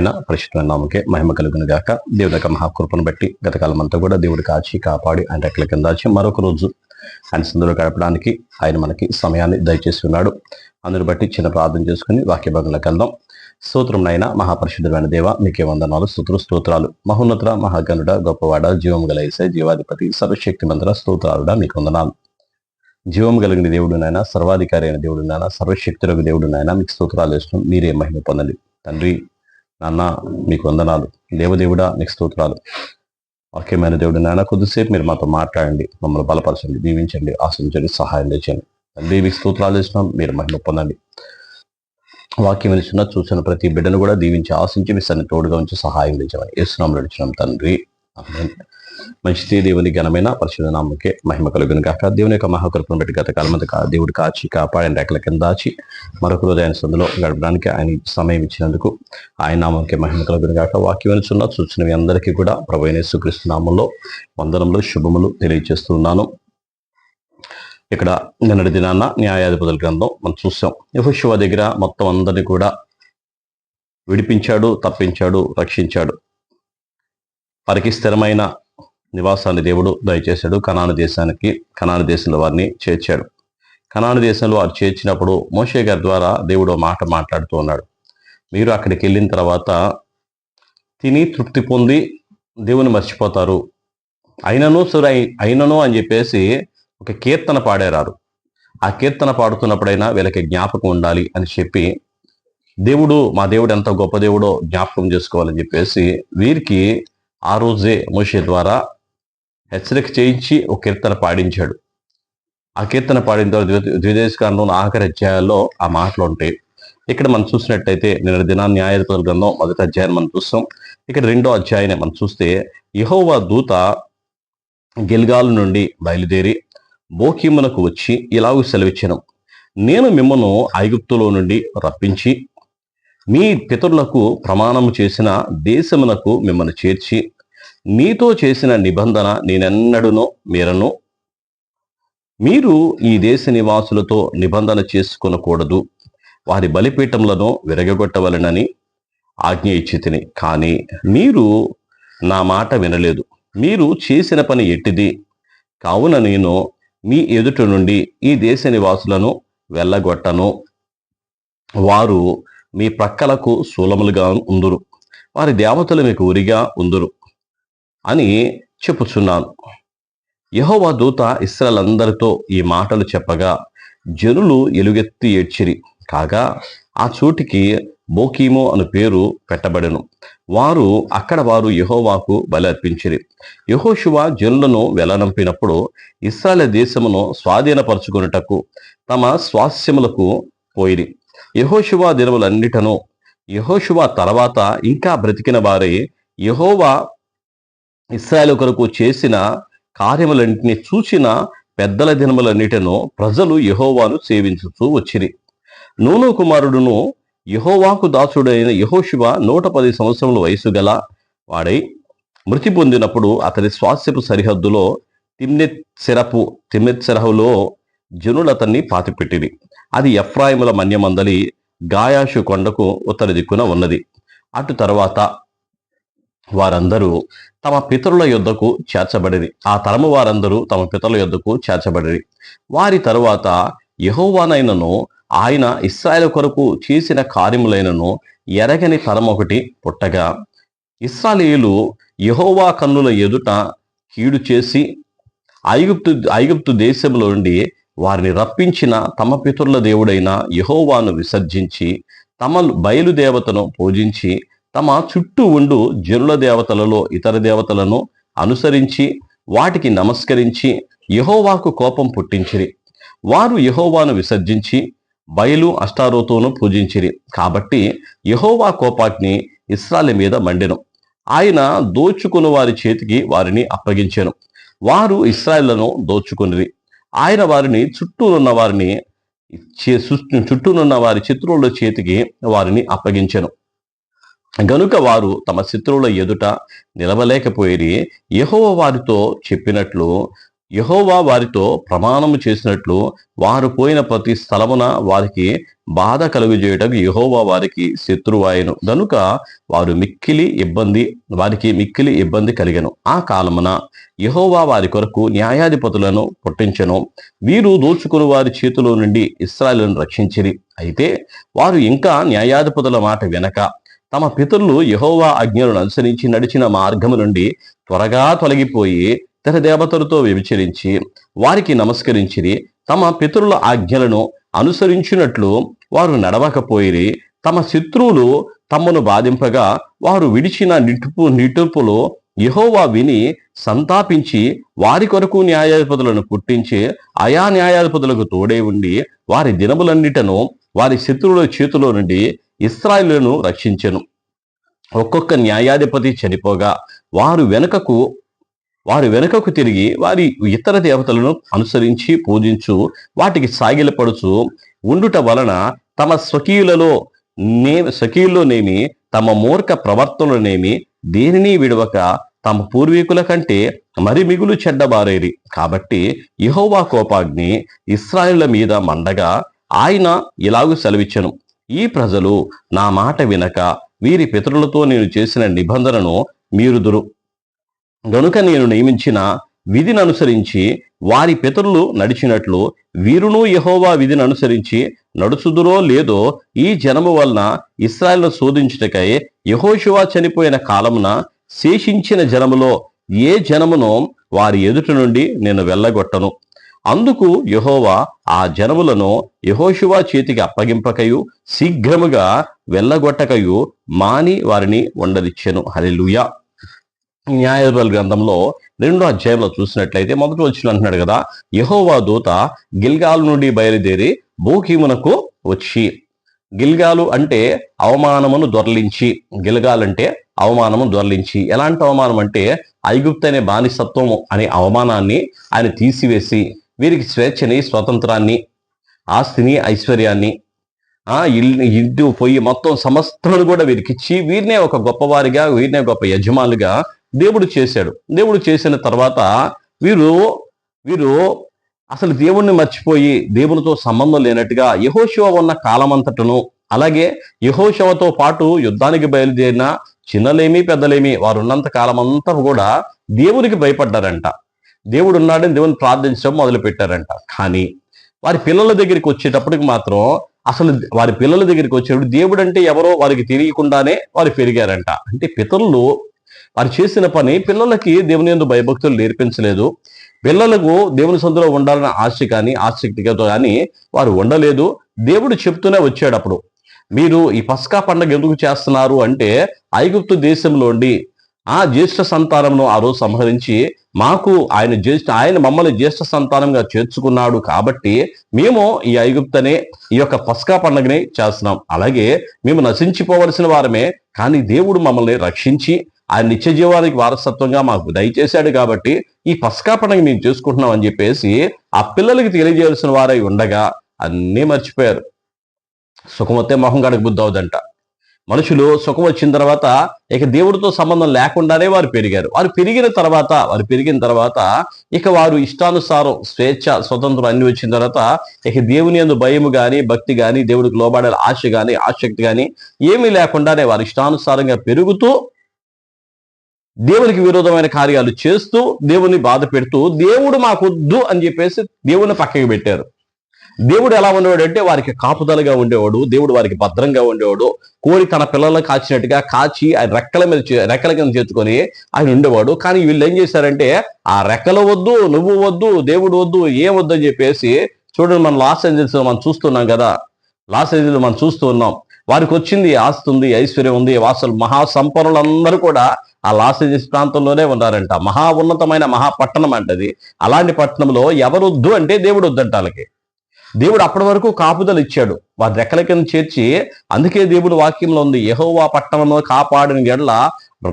ఆయన పరిశుద్ధమైన నామకే మహిమ కలుగును గాక. దేవుడి యొక్క మహాకృపను బట్టి గతకాలం అంతా కూడా దేవుడు కాచి కాపాడి ఆయన రెక్కల కింద దాచి మరొక రోజు ఆయన సందులో గడపడానికి ఆయన మనకి సమయాన్ని దయచేసి ఉన్నాడు అందుని బట్టి చిన్న ప్రార్థన చేసుకుని వాక్య భాగంలోకి వెళ్దాం. నాయన మహాపరిశుద్ధమైన దేవ మీకే వందనాలు స్తోత్ర స్తోత్రాలు. మహోన్నత మహాగనుడ గొప్పవాడ జీవం గల ఈసే జీవాధిపతి సర్వశక్తి మంత్ర స్తోత్రాలుడా మీకు వందనాలు. జీవం కలిగిన దేవుడు నాయన సర్వాధికారి అయిన దేవుడునైనా సర్వశక్తులకు నాయన మీకు స్తోత్రాలు వేస్తున్నాం. మీరే మహిమ పొందండి. తండ్రి నాన్న మీకు వందనాలు. దేవదేవుడా నీకు స్తోత్రాలు. వాక్యమైన దేవుడు నాయన కొద్దిసేపు మీరు మాతో మాట్లాడండి. మమ్మల్ని బలపరచండి దీవించండి ఆశించండి సహాయం చేయండి తండ్రి మీకు స్తోత్రాలు ఇచ్చినాం మీరు మహిమ పొందండి. వాక్యం ఇచ్చిన చూసిన ప్రతి బిడ్డను కూడా దీవించి ఆశించి మీ సన్ని తోడుగా ఉంచి సహాయం తెచ్చమని వేస్తున్నాం నడిచినాం తండ్రి. మంచిది దేవుని ఘనమైన పరిశుద్ధ నామకే మహిమ కలుగును కాక దేవుని యొక్క మహాకృపను బట్టి గత కాలం కా- దేవుడు కాచి కాపాడిన రెక్కల కింద దాచి మరొక రోజు ఆయన సందులో గడపడానికి ఆయన సమయం ఇచ్చినందుకు ఆయన నామంకే మహిమ కలుగును కాక వాక్యం వినుచున్న చూసినవి అందరికీ కూడా ప్రభు అయిన యేసుక్రీస్తు నామంలో వందనంలో శుభములు తెలియజేస్తున్నాను ఇక్కడ నిన్నటి దినాన్న న్యాయాధిపతుల గ్రంథం మనం చూసాం. యహోశివ దగ్గర మొత్తం అందరినీ కూడా విడిపించాడు తప్పించాడు రక్షించాడు. వారికి స్థిరమైన నివాసాన్ని దేవుడు దయచేశాడు. కనాను దేశానికి కనాను దేశంలో వారిని చేర్చాడు. కనాను దేశంలో వారు చేర్చినప్పుడు మోషే గారి ద్వారా దేవుడు మాట మాట్లాడుతూ ఉన్నాడు. మీరు అక్కడికి వెళ్ళిన తర్వాత తిని తృప్తి పొంది దేవుని మర్చిపోతారు. అయినను సురై అయినను అని చెప్పేసి ఒక కీర్తన పాడారు ఆ కీర్తన పాడుతున్నప్పుడైనా వీళ్ళకి జ్ఞాపకం ఉండాలి అని చెప్పి దేవుడు మా దేవుడు ఎంత గొప్ప దేవుడో జ్ఞాపకం చేసుకోవాలని చెప్పేసి వీరికి ఆ రోజే మోషే ద్వారా హెచ్చరిక చేయించి ఒక కీర్తన పాడించాడు. ఆ కీర్తన పాడిన తర్వాత ద్వి- ద్విదేశకాండంలో ఆఖరి అధ్యాయాల్లో ఆ మాటలు ఉంటాయి. ఇక్కడ మనం చూసినట్టయితే నిన్న దినా న్యాయాధిపతుల గ్రంథం మొదటి అధ్యాయం మనం చూస్తాం. ఇక్కడ రెండో అధ్యాయాన్ని మనం చూస్తే యహోవా దూత గిల్గాలు నుండి బయలుదేరి బోకీమునకు వచ్చి ఇలాగూ సెలవిచ్చాను. నేను మిమ్మను ఐగుప్తులో నుండి రప్పించి మీ పితరులకు ప్రమాణము చేసిన దేశమునకు మిమ్మల్ని చేర్చి నీతో చేసిన నిబంధన నేనెన్నడునో మీరను. మీరు ఈ దేశ నివాసులతో నిబంధన చేసుకొనకూడదు. వారి బలిపీఠములను విరగగొట్టవలనని ఆజ్ఞ ఇచ్చి తిని కానీ మీరు నా మాట వినలేదు. మీరు చేసిన పని ఎట్టిది? కావున నేను మీ ఎదుట నుండి ఈ దేశ నివాసులను వెళ్ళగొట్టను. వారు మీ ప్రక్కలకు శూలములుగా ఉందురు. వారి దేవతలు మీకు ఉరిగా ఉందురు. అని చెప్పుచున్నాను. యహోవా దూత ఇస్రాలందరితో ఈ మాటలు చెప్పగా జనులు ఎలుగెత్తి ఏడ్చిరి. కాగా ఆ చోటికి బోకీమో అను పేరు పెట్టబడెను. వారు అక్కడ వారు యహోవాకు బలి అర్పించిరి. యహోశివ జనులను వెలనంపినప్పుడు ఇస్రాయల్ దేశమును స్వాధీనపరచుకున్నటకు తమ స్వాస్యములకు పోయిరి. యహోశివ దినములన్నిటను యహోశివ తర్వాత ఇంకా బ్రతికిన వారే యహోవా ఇస్రాయల్ కొరకు చేసిన కార్యములన్నింటినీ చూసిన పెద్దల దినములన్నిటిను ప్రజలు యహోవాను సేవించుతూ వచ్చిరి. నూను కుమారుడును యహోవాకు దాసుడైన యహోశివ నూట పది సంవత్సరముల వయసు గల వాడై మృతి పొందినప్పుడు అతని స్వాస్థ్యపు సరిహద్దులో తిమ్నెత్ సెరపు తిమ్నెత్ సెరహులో జనులు అతన్ని పాతిపెట్టిరి. అది ఎఫ్రాయిముల మన్యమందలి గాయాషు కొండకు ఉత్తర దిక్కున ఉన్నది. అటు తర్వాత వారందరూ తమ పితరుల యొద్దకు చేర్చబడిరి. ఆ తరము వారందరూ తమ పితరుల యొద్దకు చేర్చబడిరి. వారి తరువాత యహోవానైనను ఆయన ఇస్రాయల్ కొరకు చేసిన కార్యములైనను ఎరగని తరం ఒకటి పుట్టగా. ఇస్రాయేలు యహోవా కన్నుల ఎదుట కీడు చేసి ఐగుప్తు ఐగుప్తు దేశంలో నుండి వారిని రప్పించిన తమ పితరుల దేవుడైన యహోవాను విసర్జించి తమ బయలుదేవతను పూజించి తమ చుట్టూ ఉండు జనుల దేవతలలో ఇతర దేవతలను అనుసరించి వాటికి నమస్కరించి యహోవాకు కోపం పుట్టించిరి. వారు యహోవాను విసర్జించి బయలు అష్టారోతోను పూజించిరి. కాబట్టి యహోవా కోపాగ్ని ఇస్రాల మీద మండెను. ఆయన దోచుకుని వారి చేతికి వారిని అప్పగించాను. వారు ఇస్రాయేళ్ళను దోచుకునిరి. ఆయన వారిని చుట్టూనున్న వారిని చే- చుట్టూనున్న వారి శత్రువుల చేతికి వారిని అప్పగించాను. గనుక వారు తమ శత్రువుల ఎదుట నిలవలేకపోయి యహోవ వారితో చెప్పినట్లు యహోవా వారితో ప్రమాణము చేసినట్లు వారు పోయిన ప్రతి స్థలమున వారికి బాధ కలుగజేయటకు యహోవా వారికి శత్రువాయను గనుక వారు మిక్కిలి ఇబ్బంది వారికి మిక్కిలి ఇబ్బంది కలిగను. ఆ కాలమున యహోవా వారి కొరకు న్యాయాధిపతులను పుట్టించను. వీరు దోచుకుని వారి చేతిలో నుండి ఇస్రాయలను రక్షించిరి. అయితే వారు ఇంకా న్యాయాధిపతుల మాట వెనక తమ పితరులు యహోవా ఆజ్ఞలను అనుసరించి నడిచిన మార్గము నుండి త్వరగా తొలగిపోయి ఇతర దేవతలతో వ్యభిచరించి వారికి నమస్కరించిరి. తమ పితరుల ఆజ్ఞలను అనుసరించినట్లు వారు నడవకపోయిరి. తమ శత్రువులు తమను బాధింపగా వారు విడిచిన నిటుపు నిటుపులో యహోవా విని సంతాపించి వారి కొరకు న్యాయాధిపతులను పుట్టించి ఆయా న్యాయాధిపతులకు తోడే ఉండి వారి దినములన్నిటను వారి శత్రువుల చేతిలో నుండి ఇస్రాయిలను రక్షించెను. ఒక్కొక్క న్యాయాధిపతి చనిపోగా వారు వెనుకకు వారు వెనుకకు తిరిగి వారి ఇతర దేవతలను అనుసరించి పూజించు వాటికి సాగిలపడుచు ఉండుట వలన తమ స్వకీయులలో నే స్వకీయుల్లోనేమి తమ మూర్ఖ ప్రవర్తనలోనేమి దేనిని విడవక తమ పూర్వీకుల కంటే మరి మిగులు చెడ్డబారేరి కాబట్టి యహోవా కోపాగ్ని ఇస్రాయిల మీద మండగా ఆయన ఇలాగూ సెలవిచ్చను. ఈ ప్రజలు నా మాట వినక వీరి పితరులతో నేను చేసిన నిబంధనను మీరుదురు. గనుక నేను నియమించిన విధిని అనుసరించి వారి పితరులు నడిచినట్లు వీరును యహోవా విధిని అనుసరించి నడుచుదురో లేదో ఈ జనము వలన ఇస్రాయల్ను శోధించుటకై యహోశివా చనిపోయిన కాలమున శేషించిన జనములో ఏ జనమునో వారి ఎదుట నుండి నేను వెళ్ళగొట్టను. అందుకు యహోవా ఆ జనములను యహోశివా చేతికి అప్పగింపకయు శీఘ్రముగా వెళ్ళగొట్టకయు మాని వారిని ఉండనిచ్చెను హల్లెలూయా. న్యాయబల గ్రంథంలో రెండో అధ్యాయంలో చూసినట్లయితే మొదటి వచ్చిన అంటున్నాడు కదా యహోవా దూత గిల్గాలు నుండి బయలుదేరి భూకీమునకు వచ్చి గిల్గాలు అంటే అవమానమును దొరలించి గిల్గాల్ అంటే అవమానము దొరలించి ఎలాంటి అవమానం అంటే ఐగుప్తు అనే బానిసత్వము అనే అవమానాన్ని ఆయన తీసివేసి వీరికి స్వేచ్ఛని స్వతంత్రాన్ని ఆస్తిని ఐశ్వర్యాన్ని ఇల్లు ఇంటి పొయ్యి మొత్తం సమస్తమును కూడా వీరికిచ్చి వీరినే ఒక గొప్పవారిగా వీరినే గొప్ప యజమానులుగా దేవుడు చేశాడు. దేవుడు చేసిన తర్వాత వీరు వీరు అసలు దేవుణ్ణి మర్చిపోయి దేవునితో సంబంధం లేనట్టుగా యహోశివ ఉన్న కాలమంతటను అలాగే యహోశివతో పాటు యుద్ధానికి బయలుదేరిన చిన్నలేమి పెద్దలేమి వారు ఉన్నంత కాలమంతా కూడా దేవునికి భయపడ్డారంట. దేవుడు ఉన్నాడని దేవుని ప్రార్థించడం మొదలు పెట్టారంట కానీ వారి పిల్లల దగ్గరికి వచ్చేటప్పటికి మాత్రం అసలు వారి పిల్లల దగ్గరికి వచ్చేటప్పుడు దేవుడు అంటే ఎవరో వారికి తెలియకుండానే వారు పెరిగారంట. అంటే పితరులు వారు చేసిన పని పిల్లలకి దేవుని ఎందు భయభక్తులు నేర్పించలేదు. పిల్లలకు దేవుని సొంతలో ఉండాలన్న ఆశ కానీ ఆసక్తితో కానీ వారు ఉండలేదు. దేవుడు చెప్తూనే వచ్చాడు అప్పుడు. మీరు ఈ పస్కా పండుగ ఎందుకు చేస్తున్నారు అంటే ఐగుప్తు దేశంలోండి ఆ జ్యేష్ఠ సంతానంను ఆ రోజు సంహరించి మాకు ఆయన జ్యేష్ఠ ఆయన మమ్మల్ని జ్యేష్ఠ సంతానంగా చేర్చుకున్నాడు కాబట్టి మేము ఈ ఐగుప్తనే ఈ యొక్క పస్కా పండుగని చేస్తున్నాం. అలాగే మేము నశించిపోవలసిన వారమే కానీ దేవుడు మమ్మల్ని రక్షించి ఆయన నిత్య జీవానికి వారసత్వంగా మాకు దయచేశాడు కాబట్టి ఈ పస్కా పండుగ మేము చేసుకుంటున్నాం అని చెప్పేసి ఆ పిల్లలకి తెలియజేయాల్సిన వారై ఉండగా అన్నీ మర్చిపోయారు. సుఖమొత్తే మొహం గడక బుద్ధి అవుదంట. మనుషులు సుఖం వచ్చిన తర్వాత ఇక దేవుడితో సంబంధం లేకుండానే వారు పెరిగారు. వారు పెరిగిన తర్వాత వారు పెరిగిన తర్వాత ఇక వారు ఇష్టానుసారం స్వేచ్ఛ స్వతంత్రం అన్ని వచ్చిన తర్వాత ఇక దేవుని అందు భయము కానీ భక్తి కానీ దేవుడికి లోబడే ఆశ కానీ ఆసక్తి కానీ ఏమీ లేకుండానే వారు ఇష్టానుసారంగా పెరుగుతూ దేవునికి విరోధమైన కార్యాలు చేస్తూ దేవుని బాధ పెడుతూ దేవుడు మాకొద్దు అని చెప్పేసి దేవుని పక్కకి పెట్టారు. దేవుడు ఎలా ఉండేవాడు అంటే వారికి కాపుదలగా ఉండేవాడు దేవుడు వారికి భద్రంగా ఉండేవాడు కోడి తన పిల్లలను కాచినట్టుగా కాచి ఆయన రెక్కల మీద రెక్కల కింద చేర్చుకొని ఆయన ఉండేవాడు. కానీ వీళ్ళు ఏం చేశారంటే ఆ రెక్కలు వద్దు నువ్వు వద్దు దేవుడు వద్దు ఏం వద్దు అని చెప్పేసి చూడండి మనం లాస్ ఏంజల్స్ మనం చూస్తున్నాం కదా లాస్ ఏంజల్స్ మనం చూస్తూ ఉన్నాం. వారికి వచ్చింది ఆస్తి ఉంది ఐశ్వర్యం ఉంది వాసులు మహా సంపన్నులందరూ కూడా ఆ లాస్ ఏంజల్స్ ప్రాంతంలోనే ఉన్నారంట. మహా ఉన్నతమైన మహా పట్టణం అంటది. అలాంటి పట్టణంలో ఎవరొద్దు అంటే దేవుడు వద్దంట వాళ్ళకి. దేవుడు అప్పటి వరకు కాపుదలు ఇచ్చాడు. వారి రెక్కల కింద చేర్చి అందుకే దేవుడు వాక్యంలో ఉంది యహోవా పట్టణంలో కాపాడిన గెడల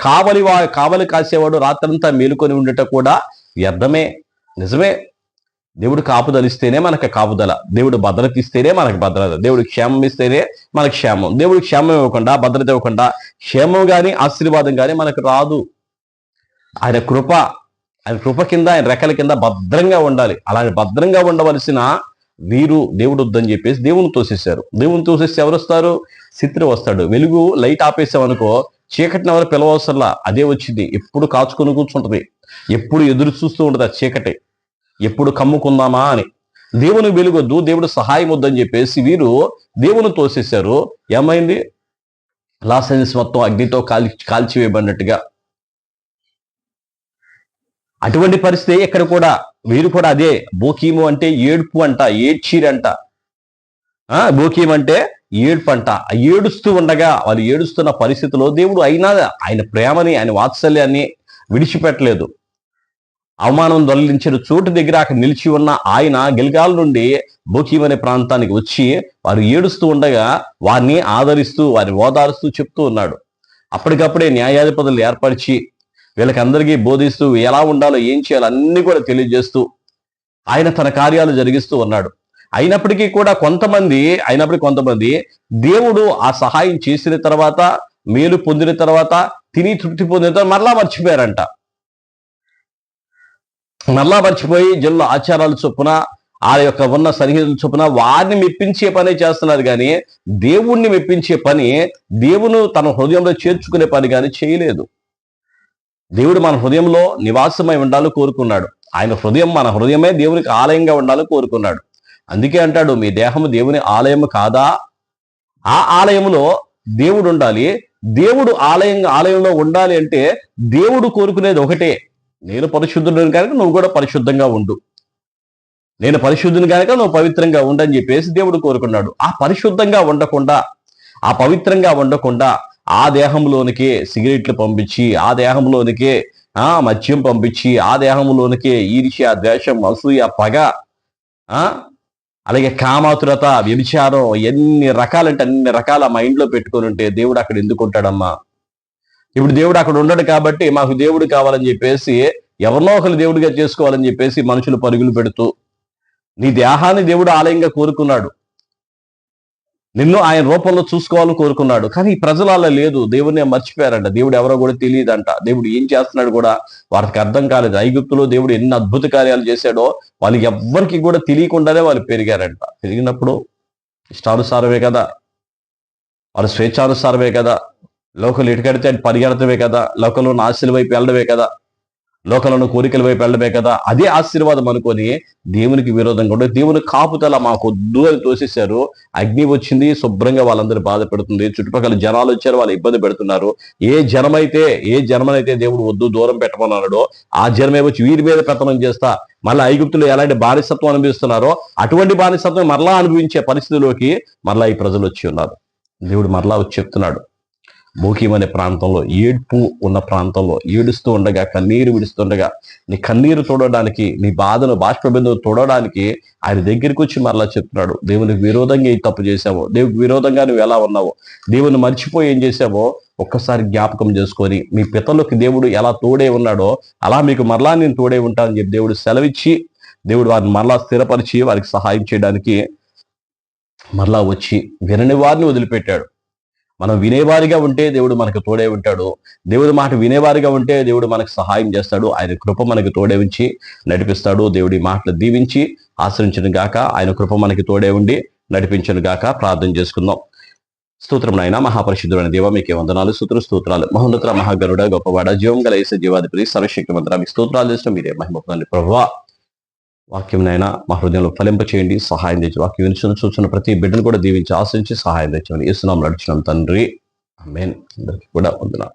కావలి వా కావలి కాసేవాడు రాత్రంతా మేలుకొని ఉండట కూడా వ్యర్థమే నిజమే. దేవుడు కాపుదలిస్తేనే మనకు కాపుదల దేవుడు భద్రత ఇస్తేనే మనకు భద్రత దేవుడు క్షేమం ఇస్తేనే మనకు క్షేమం. దేవుడు క్షేమం ఇవ్వకుండా భద్రత ఇవ్వకుండా క్షేమం కానీ ఆశీర్వాదం కానీ మనకు రాదు. ఆయన కృప ఆయన కృప కింద ఆయన రెక్కల కింద భద్రంగా ఉండాలి. అలాంటి భద్రంగా ఉండవలసిన వీరు దేవుడు వద్దని చెప్పేసి దేవుని తోసేశారు. దేవుని తోసేసి ఎవరు వస్తారు చిత్ర వస్తాడు. వెలుగు లైట్ ఆపేసామనుకో చీకటిని ఎవరు పిలవవసరలా అదే వచ్చింది. ఎప్పుడు కాచుకొని కూర్చుంటది. ఎప్పుడు ఎదురు చూస్తూ ఉంటుంది ఆ చీకటి. ఎప్పుడు కమ్ముకుందామా అని. దేవుని వెలుగొద్దు దేవుడు సహాయం వద్దని చెప్పేసి వీరు దేవుని తోసేశారు. ఏమైంది? లాస్ ఏంజల్స్ మొత్తం అగ్నితో కాల్చి కాల్చివేయబడినట్టుగా. అటువంటి పరిస్థితి ఎక్కడ కూడా వీరు కూడా అదే బోకీము అంటే ఏడుపు అంట ఏడ్చీరంట. ఆ బోకీం అంటే ఏడుపు అంట ఏడుస్తూ ఉండగా వాళ్ళు ఏడుస్తున్న పరిస్థితిలో దేవుడు అయినా ఆయన ప్రేమని ఆయన వాత్సల్యాన్ని విడిచిపెట్టలేదు. అవమానం దొల్లించిన చోటు దగ్గర అక్కడ నిలిచి ఉన్న ఆయన గిల్గాల్ నుండి బోకీం అనే ప్రాంతానికి వచ్చి వారు ఏడుస్తూ ఉండగా వారిని ఆదరిస్తూ వారిని ఓదారుస్తూ చెప్తూ ఉన్నాడు. అప్పటికప్పుడే న్యాయాధిపతులు ఏర్పరిచి వీళ్ళకందరికీ బోధిస్తూ ఎలా ఉండాలో ఏం చేయాలో అన్ని కూడా తెలియజేస్తూ ఆయన తన కార్యాలు జరిగిస్తూ ఉన్నాడు. అయినప్పటికీ కూడా కొంతమంది అయినప్పటికీ కొంతమంది దేవుడు ఆ సహాయం చేసిన తర్వాత మేలు పొందిన తర్వాత తిని తృప్తి పొందిన తర్వాత మరలా మర్చిపోయారంట. మరలా మర్చిపోయి జిల్లా ఆచారాలు చొప్పున ఆ యొక్క ఉన్న సన్నిహితుల చొప్పున వారిని మెప్పించే పనే చేస్తున్నారు కానీ దేవుణ్ణి మెప్పించే పని దేవును తన హృదయంలో చేర్చుకునే పని కానీ చేయలేదు. దేవుడు మన హృదయంలో నివాసమై ఉండాలని కోరుకున్నాడు. ఆయన హృదయం మన హృదయమే దేవునికి ఆలయంగా ఉండాలని కోరుకున్నాడు. అందుకే అంటాడు మీ దేహము దేవుని ఆలయము కాదా? ఆ ఆలయంలో దేవుడు ఉండాలి. దేవుడు ఆలయం ఆలయంలో ఉండాలి అంటే దేవుడు కోరుకునేది ఒకటే. నేను పరిశుద్ధుడిని కనుక నువ్వు కూడా పరిశుద్ధంగా ఉండు. నేను పరిశుద్ధుని కనుక నువ్వు పవిత్రంగా ఉండని చెప్పేసి దేవుడు కోరుకున్నాడు. ఆ పరిశుద్ధంగా ఉండకుండా ఆ పవిత్రంగా ఉండకుండా ఆ దేహంలోనికే సిగరెట్లు పంపించి ఆ దేహంలోనికే ఆ మద్యం పంపించి ఆ దేహంలోనికే ఈర్ష్య ద్వేషం అసూయ పగ ఆ? అలాగే కామాతురత వ్యభిచారం ఎన్ని రకాలంటే అన్ని రకాల మైండ్లో పెట్టుకొని ఉంటే దేవుడు అక్కడ ఎందుకు ఉంటాడమ్మా? ఇప్పుడు దేవుడు అక్కడ ఉండడు కాబట్టి మాకు దేవుడు కావాలని చెప్పేసి ఎవరినో ఒకరు దేవుడిగా చేసుకోవాలని చెప్పేసి మనుషులు పరుగులు పెడుతూ నీ దేహాన్ని దేవుడు ఆలయంగా కోరుకున్నాడు. నిన్ను ఆయన రూపంలో చూసుకోవాలని కోరుకున్నాడు. కానీ ఈ ప్రజలు అలా లేదు దేవుడిని మర్చిపోయారంట. దేవుడు ఎవరో కూడా తెలియదంట. దేవుడు ఏం చేస్తున్నాడు కూడా వారికి అర్థం కాలేదు. ఐగుప్తులో దేవుడు ఎన్ని అద్భుత కార్యాలు చేశాడో వాళ్ళకి ఎవ్వరికి కూడా తెలియకుండానే వాళ్ళు పెరిగారంట. పెరిగినప్పుడు ఇష్టానుసారమే కదా. వాళ్ళ స్వేచ్ఛానుసారమే కదా. లోకలు ఇటుకడితే పరిగెడతమే కదా. లోకంలో ఆశల వైపు వెళ్ళడమే కదా. లోకంలో కోరికల వైపు వెళ్ళడమే కదా. అదే ఆశీర్వాదం అనుకొని దేవునికి విరోధంగా ఉండే దేవుని కాపుతల మాకు వద్దు అని తోసేశారు. అగ్ని వచ్చింది శుభ్రంగా వాళ్ళందరూ బాధపెడుతుంది. చుట్టుపక్కల జనాలు వచ్చారు వాళ్ళు ఇబ్బంది పెడుతున్నారు. ఏ జనమైతే ఏ జనమనైతే దేవుడు వద్దు దూరం పెట్టమన్నాడో ఆ జనమే వచ్చి వీరి మీద పెత్తనం చేస్తా. మళ్ళీ ఐగుప్తులు ఎలాంటి బానిసత్వం అనుభవిస్తున్నారో అటువంటి బానిసత్వం మరలా అనుభవించే పరిస్థితిలోకి మరలా ఈ ప్రజలు వచ్చి ఉన్నారు. దేవుడు మరలా వచ్చి చెప్తున్నాడు. మూకీం అనే ప్రాంతంలో ఏడ్పు ఉన్న ప్రాంతంలో ఏడుస్తూ ఉండగా కన్నీరు విడుస్తుండగా నీ కన్నీరు తోడడానికి నీ బాధను బాష్పబిందువు తోడడానికి ఆయన దగ్గరికి వచ్చి మరలా చెప్తున్నాడు. దేవునికి విరోధంగా ఈ తప్పు చేశావో. దేవునికి విరోధంగా నువ్వు ఎలా ఉన్నావో? దేవుని మర్చిపోయి ఏం చేశావో ఒక్కసారి జ్ఞాపకం చేసుకొని మీ పితలకు దేవుడు ఎలా తోడే ఉన్నాడో అలా మీకు మరలా నేను తోడే ఉంటానని చెప్పి దేవుడు సెలవిచ్చి దేవుడు వారిని మరలా స్థిరపరిచి వారికి సహాయం చేయడానికి మరలా వచ్చి వినని వారిని వదిలిపెట్టాడు. మనం వినేవారిగా ఉంటే దేవుడు మనకు తోడే ఉంటాడు. దేవుడి మాట వినేవారిగా ఉంటే దేవుడు మనకు సహాయం చేస్తాడు. ఆయన కృప మనకు తోడే ఉంచి నడిపిస్తాడు. దేవుడి మాటలు దీవించి ఆశ్రయించను గాక. ఆయన కృప మనకి తోడే ఉండి నడిపించను గాక. ప్రార్థన చేసుకుందాం. స్తోత్రం నాయన మహాపరిశుద్ధుడైన దేవ మీకే వందనాలు సూత్ర స్తోత్రాలు. మహోన్నత మహాగరుడ గొప్పవాడ జీవం గల ఏస జీవాధిపతి సర్వశక్తి మంత్ర. మీకు స్తోత్రాలు చేసిన మీరే మహిమ ప్రభావ వాక్యం నైనా మా హృదయంలో ఫలింప చేయండి సహాయం తెచ్చి వాక్యం వినిచిన చూసిన ప్రతి బిడ్డను కూడా దీవించి ఆశించి సహాయం తెచ్చమని ఇస్తున్నాం నడిచినాం తండ్రి. మెయిన్ అందరికీ కూడా వందనాలు.